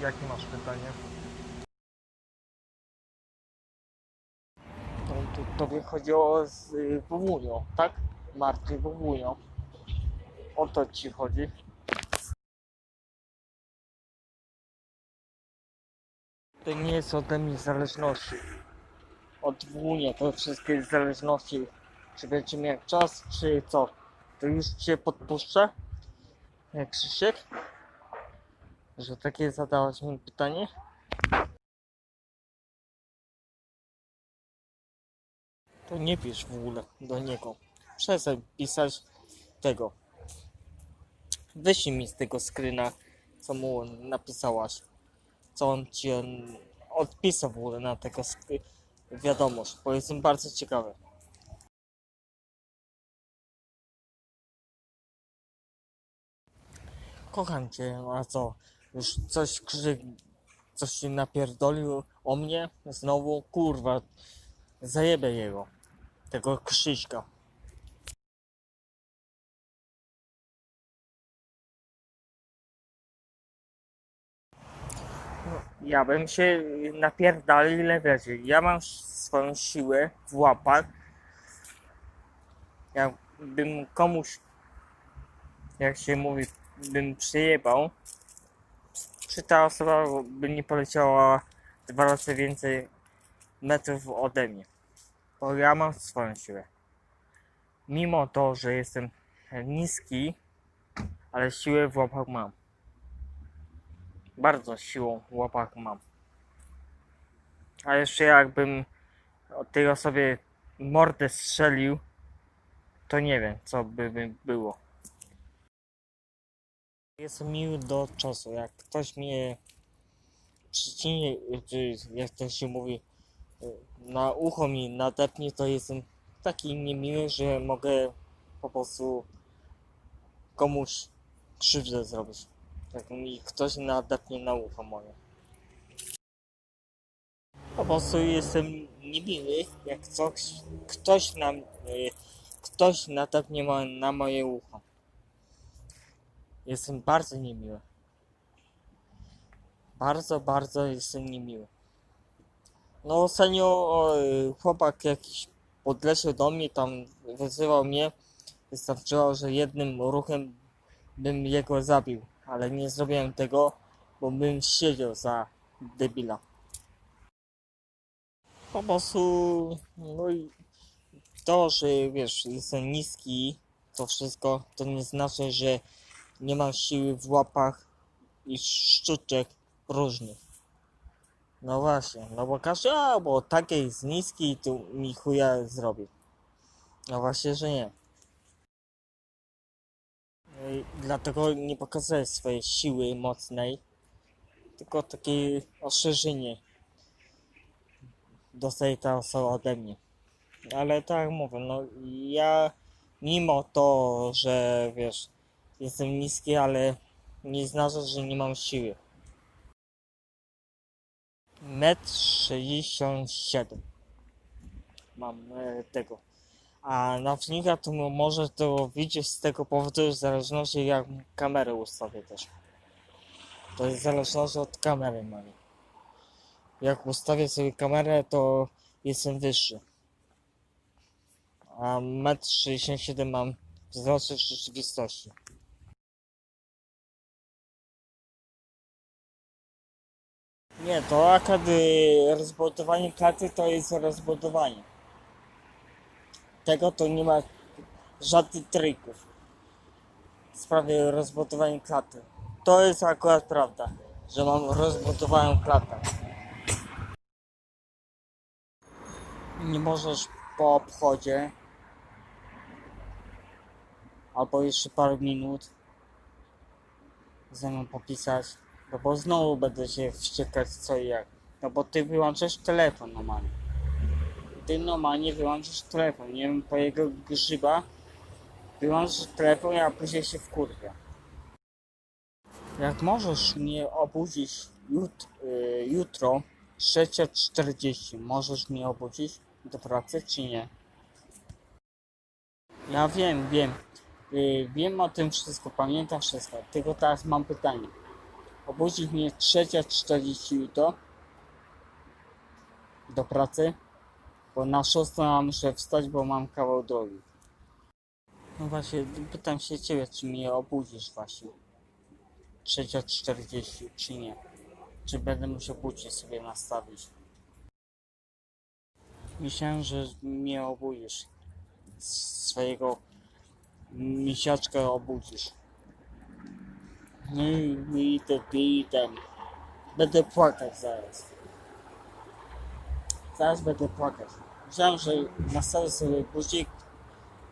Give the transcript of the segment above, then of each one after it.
Jakie masz pytanie? To, to, tobie chodziło z y, tak? Marty Wowunią. O to ci chodzi. To nie jest ode mnie zależności. Od Wowunia to wszystkie zależności. Czy będzie miał czas, czy co? To już cię podpuszczę? Jak Krzysiek? Że takie zadałaś mi pytanie? To nie pisz w ogóle do niego. Przestań pisać tego. Wyślij mi z tego screena, co mu napisałaś. Co on ci odpisał w ogóle na tego sk- wiadomość, bo jestem bardzo ciekawy. Kocham cię, a co? Już coś krzyk, coś się napierdolił o mnie? Znowu? Kurwa, zajebę jego. Tego Krzyśka. Ja bym się napierdalił ile. Ja mam swoją siłę w łapach. Jakbym komuś, jak się mówi, bym przyjebał, czy ta osoba by nie poleciała dwa razy więcej metrów ode mnie. Bo ja mam swoją siłę. Mimo to, że jestem niski, ale siłę w łapach mam. Bardzo siłą w łapach mam. A jeszcze jakbym tej osobie mordę strzelił, to nie wiem, co by było. Jestem miły do czasu. Jak ktoś mnie przycinie, czy jak to się mówi, na ucho mi nadepnie, to jestem taki niemiły, że mogę po prostu komuś krzywdę zrobić. Jak mi ktoś nadepnie na ucho moje. Po prostu jestem niemiły, jak coś, ktoś nam, y, ktoś nadepnie na moje ucho. Jestem bardzo niemiły. Bardzo, bardzo jestem niemiły. No ostatnio chłopak jakiś podleciał do mnie, tam wyzywał mnie. Wystarczyło, że jednym ruchem bym jego zabił, ale nie zrobiłem tego, bo bym siedział za debila. Po prostu, no i to, że wiesz, jestem niski, to wszystko, to nie znaczy, że nie mam siły w łapach i sztuczek różnych. No właśnie, no bo każdy, a bo takie jest niski, to mi chuja zrobi. No właśnie, że nie. No i dlatego nie pokazuję swojej siły mocnej, tylko takie ostrzeżenie dostaje ta osoba ode mnie. Ale tak mówię, no ja mimo to, że wiesz, jestem niski, ale nie znaczy, że nie mam siły. Metr 67 mam e, tego. A nawodnika to mo- może to widzieć z tego powodu, w zależności jak kamerę ustawię też. To jest w zależności od kamery mojej. Jak ustawię sobie kamerę, to jestem wyższy. A metr 67 mam wzrost w rzeczywistości. Nie, to akad y, rozbudowanie klaty to jest rozbudowanie. Tego to nie ma żadnych trików w sprawie rozbudowania klaty. To jest akurat prawda, że mam rozbudowaną klatę. Nie możesz po obchodzie albo jeszcze parę minut ze mną popisać, no bo znowu będę się wściekać co i jak. No bo ty wyłączasz telefon normalnie. Ty normalnie wyłączasz telefon, nie wiem, po jego grzyba wyłączasz telefon, a później się wkurwia. Jak możesz mnie obudzić jut, y, jutro 6.40, możesz mnie obudzić do pracy czy nie? Ja wiem, wiem. Y, wiem o tym wszystko, pamiętam wszystko. Tylko teraz mam pytanie. Obudził mnie 3.40 jutro do pracy, bo na 6 muszę wstać, bo mam kawał drogi. No właśnie, pytam się ciebie, czy mnie obudzisz właśnie. 3.40 czy nie. Czy będę musiał budzik sobie nastawić. Myślałem, że mnie obudzisz. Swojego misiaczka obudzisz. I, i to i ten. Będę płakać zaraz. Zaraz będę płakać. Myślałem, że nastawię sobie budzik,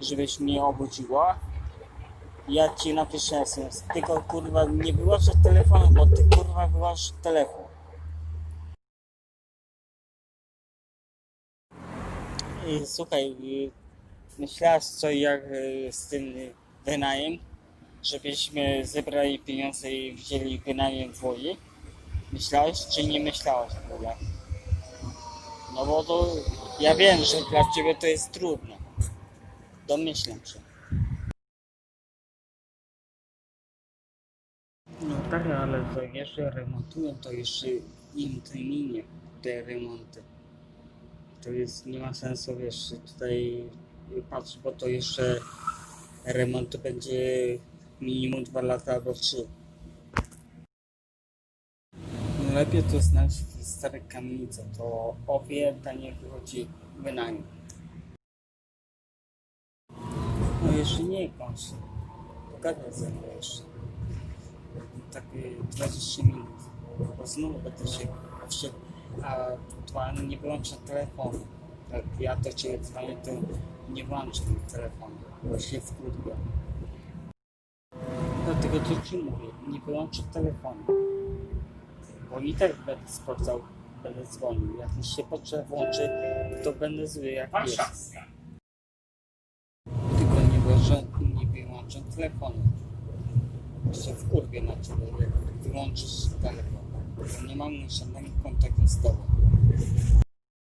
żebyś mnie obudziła. Ja ci napiszę SMS. Tylko kurwa nie wyłączę telefonu, bo ty kurwa wyłącz telefon. I, słuchaj, myślałaś co jak y, z tym y, wynajem, żebyśmy zebrali pieniądze i wzięli wynajem w Łodzi? Myślałeś czy nie myślałaś w ogóle? No bo to ja wiem, że dla ciebie to jest trudne. Domyślam się. No tak, ale to jeszcze remontują, to jeszcze im to te remonty. To jest, nie ma sensu, wiesz, tutaj patrz, bo to jeszcze remont będzie minimum dwa lata albo trzy. No lepiej to znaleźć w starych kamienicach, to o wiele taniej wychodzi wynajem. No jeszcze nie kończ. Pogadaj ze mną jeszcze. Tak y, 20 minut. Bo znowu będę się. A to nie wyłączę telefonu. Jak ja do ciebie dzwonię, to nie włączę telefonu, bo się wkurwia. Dlatego to ci mówię, nie wyłączę telefonu. Bo i tak będę sprawdzał, będę dzwonił. Jak mi się potrzeba włączy, to będę zły jak jest. Tylko nie wyłączę, nie wyłączę telefonu. Się wkurwię na ciebie, jak wyłączysz telefon. Bo nie mam żadnego kontaktu z tobą.